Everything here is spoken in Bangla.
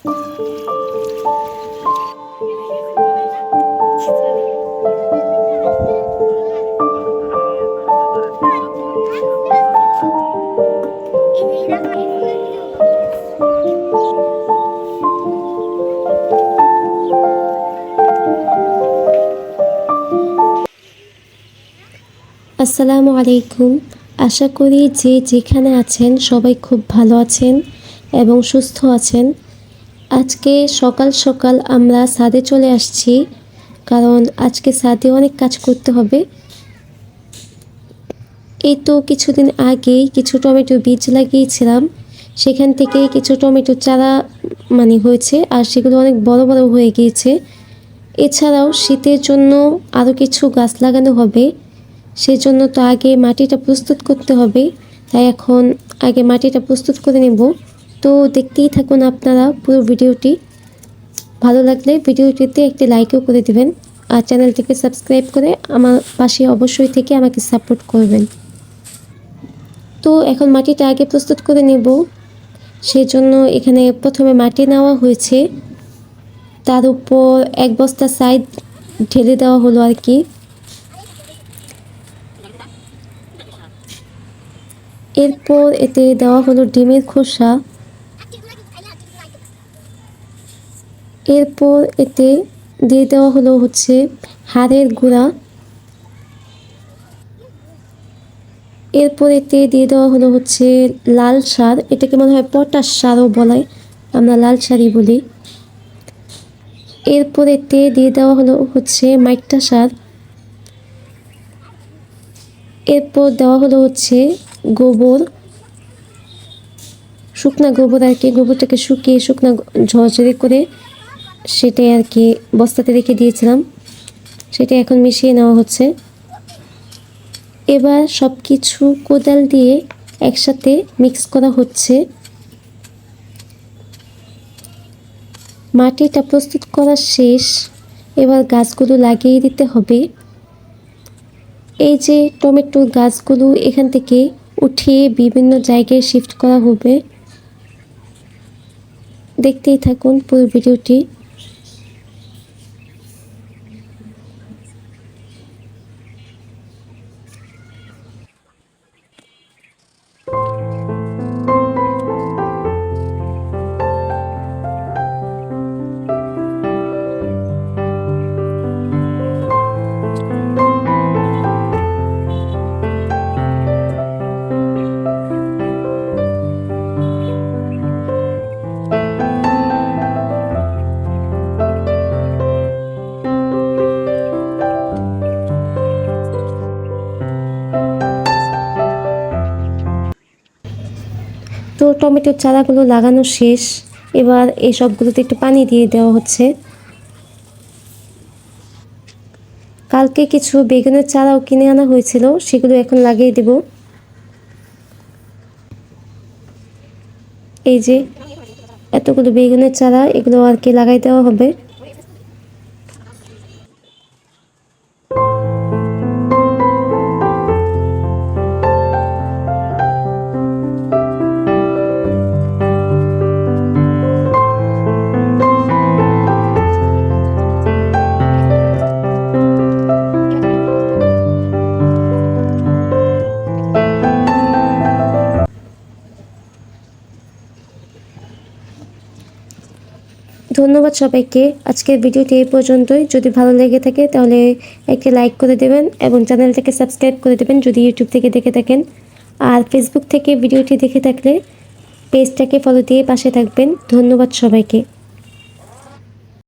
আসসালামু আলাইকুম। আশা করি যে যেখানে আছেন সবাই খুব ভালো আছেন এবং সুস্থ আছেন। আজকে সকাল সকাল আমরা সাদে চলে আসছি, কারণ আজকে সাদে অনেক কাজ করতে হবে। এই তো কিছুদিন আগেই কিছু টমেটো বীজ লাগিয়েছিলাম, সেখান থেকে কিছু টমেটো চারা মানে হয়েছে, আর সেগুলো অনেক বড় বড় হয়ে গিয়েছে। এছাড়াও শীতের জন্য আরও কিছু গাছ লাগানো হবে, সেজন্য তো আগে মাটিটা প্রস্তুত করতে হবে, তাই এখন আগে মাটিটা প্রস্তুত করে নেব। তো দেখতেই থাকুন আপনারা পুরো ভিডিওটি। ভালো লাগলে ভিডিওটিতে একটি লাইকও করে দিবেন আর চ্যানেলটিকে সাবস্ক্রাইব করে আমার পাশে অবশ্যই থেকে আমাকে সাপোর্ট করবেন। তো এখন মাটিটা আগে প্রস্তুত করে নেব। সেই জন্য এখানে প্রথমে মাটি নেওয়া হয়েছে। তার উপর এক বস্তা সাইড ঢেলে দেওয়া হলো আর কি। এরপর এতে দেওয়া হলো ডিমের খোসা। এরপর এতে দিয়ে দেওয়া হলো হচ্ছে হাড়ের গুঁড়া। এরপর এতে দিয়ে দেওয়া হলো হচ্ছে লাল সার, এটাকে মনে হয় পটাশ সারও বলায় আমরা লাল সারই বলি। এরপর এতে দিয়ে দেওয়া হলো হচ্ছে মাইকটা সার। এরপর দেওয়া হলো হচ্ছে গোবর। শুকনা গোবর আর কি, গোবরটাকে শুকিয়ে শুকনা ঝরঝরে করে সেটাই আর কি বস্তাতে রেখে দিয়েছিলাম। সেটা এখন মিশিয়ে নেওয়া হচ্ছে। এবার সব কিছু কোদাল দিয়ে একসাথে মিক্স করা হচ্ছে। মাটিটা প্রস্তুত করা শেষ। এবার গাছগুলো লাগিয়ে দিতে হবে। এই যে টমেটোর গাছগুলো এখান থেকে উঠিয়ে বিভিন্ন জায়গায় শিফট করা হবে। দেখতেই থাকুন পুরো ভিডিওটি। টমেটোর চারাগুলো লাগানো শেষ। এবার এই সবগুলোতে একটু পানি দিয়ে দেওয়া হচ্ছে। কালকে কিছু বেগুনের চারাও কিনে আনা হয়েছিল, সেগুলো এখন লাগিয়ে দেব। এই যে, এতগুলো বেগুনের চারা, এগুলো আর কি লাগাই দেওয়া হবে। ধন্যবাদ সবাইকে। আজকের ভিডিওটি এই পর্যন্তই। যদি ভালো লেগে থাকে তাহলে একটি লাইক করে দেবেন এবং চ্যানেলটাকে সাবস্ক্রাইব করে দেবেন যদি ইউটিউব থেকে দেখে থাকেন। আর ফেসবুক থেকে ভিডিওটি দেখে থাকলে পেজটাকে ফলো দিয়ে পাশে থাকবেন। ধন্যবাদ সবাইকে।